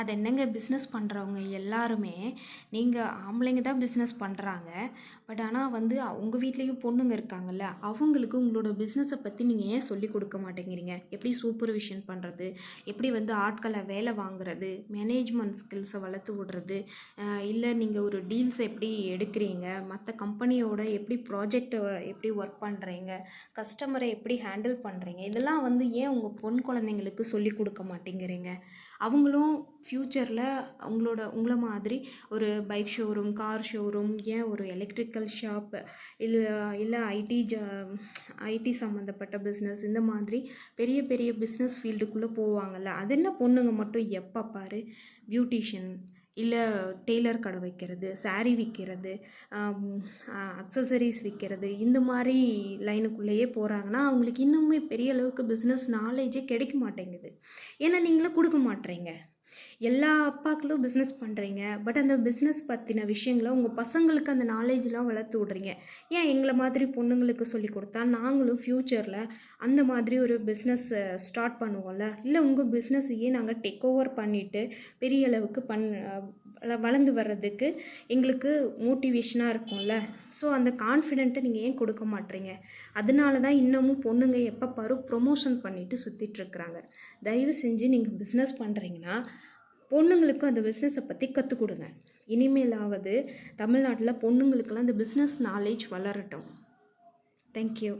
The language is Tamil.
அது என்னங்க பிஸ்னஸ் பண்ணுறவங்க எல்லாருமே நீங்கள் ஆம்பளைங்க தான் பிஸ்னஸ் பண்ணுறாங்க பட் ஆனால் வந்து உங்கள் வீட்லேயும் பொண்ணுங்க இருக்காங்கல்ல அவங்களுக்கு உங்களோட பிஸ்னஸை பற்றி நீங்கள் ஏன் சொல்லி கொடுக்க மாட்டேங்கிறீங்க? எப்படி சூப்பர்விஷன் பண்ணுறது எப்படி வந்து ஆட்களை வேலை வாங்குறது? மேனேஜ்மெண்ட் ஸ்கில்ஸை வளர்த்து விடுறது? இல்லை நீங்கள் ஒரு டீல்ஸை எப்படி எடுக்கிறீங்க? மற்ற கம்பெனியோட எப்படி ப்ராஜெக்டை எப்படி ஒர்க் பண்ணுறீங்க கஸ்டமரை எப்படி ஹேண்டில் பண்ணுறீங்க இதெல்லாம் வந்து ஏன் உங்கள் பொன் குழந்தைங்களுக்கு சொல்லி கொடுக்க மாட்டேங்கிறீங்க? அவங்களும் ஃப்யூச்சரில் அவங்களோட உங்களை மாதிரி ஒரு பைக் ஷோரூம் கார் ஷோரூம் ஏன் ஒரு எலக்ட்ரிக்கல் ஷாப் இல்லை இல்லை ஐடி ஜ ஐடி சம்மந்தப்பட்ட பிஸ்னஸ் இந்த மாதிரி பெரிய பெரிய பிஸ்னஸ் ஃபீல்டுக்குள்ளே போவாங்கல்ல அது என்ன பொண்ணுங்க மட்டும் எப்போ பாரு பியூட்டிஷியன் இல்லை டெய்லர் கடை வைக்கிறது சாரீ விற்கிறது அக்சசரிஸ் விற்கிறது இந்த மாதிரி லைனுக்குள்ளேயே போகிறாங்கன்னா அவங்களுக்கு இன்னுமே பெரிய அளவுக்கு பிஸ்னஸ் நாலேஜே கிடைக்க மாட்டேங்குது. ஏன்னா நீங்களும் கொடுக்க மாட்றீங்க. எல்லா அப்பாக்களும் பிஸ்னஸ் பண்ணுறீங்க பட் அந்த பிஸ்னஸ் பற்றின விஷயங்களை உங்கள் பசங்களுக்கு அந்த நாலேஜ்லாம் வளர்த்து விட்றீங்க. ஏன் எங்களை மாதிரி பொண்ணுங்களுக்கு சொல்லி கொடுத்தா நாங்களும் ஃப்யூச்சரில் அந்த மாதிரி ஒரு பிஸ்னஸ் ஸ்டார்ட் பண்ணுவோம்ல? இல்லை உங்கள் பிஸ்னஸையே நாங்கள் டேக் ஓவர் பண்ணிவிட்டு பெரிய அளவுக்கு பண் வள- வளர்ந்து வர்றதுக்கு எங்களுக்கு மோட்டிவேஷனாக இருக்கும்ல? ஸோ அந்த கான்ஃபிடென்ட்டை நீங்கள் ஏன் கொடுக்க மாட்றீங்க? அதனால தான் இன்னமும் பொண்ணுங்க எப்போ பாரு ப்ரொமோஷன் பண்ணிட்டு சுற்றிட்டு இருக்கிறாங்க. தயவு செஞ்சு நீங்கள் பிஸ்னஸ் பண்ணுறீங்கன்னா பொண்ணுங்களுக்கும் அந்த பிஸ்னஸை பற்றி கற்றுக் கொடுங்க. இனிமேலாவது தமிழ்நாட்டில் பொண்ணுங்களுக்கெல்லாம் அந்த பிஸ்னஸ் நாலேஜ் வளரட்டும். தேங்க்யூ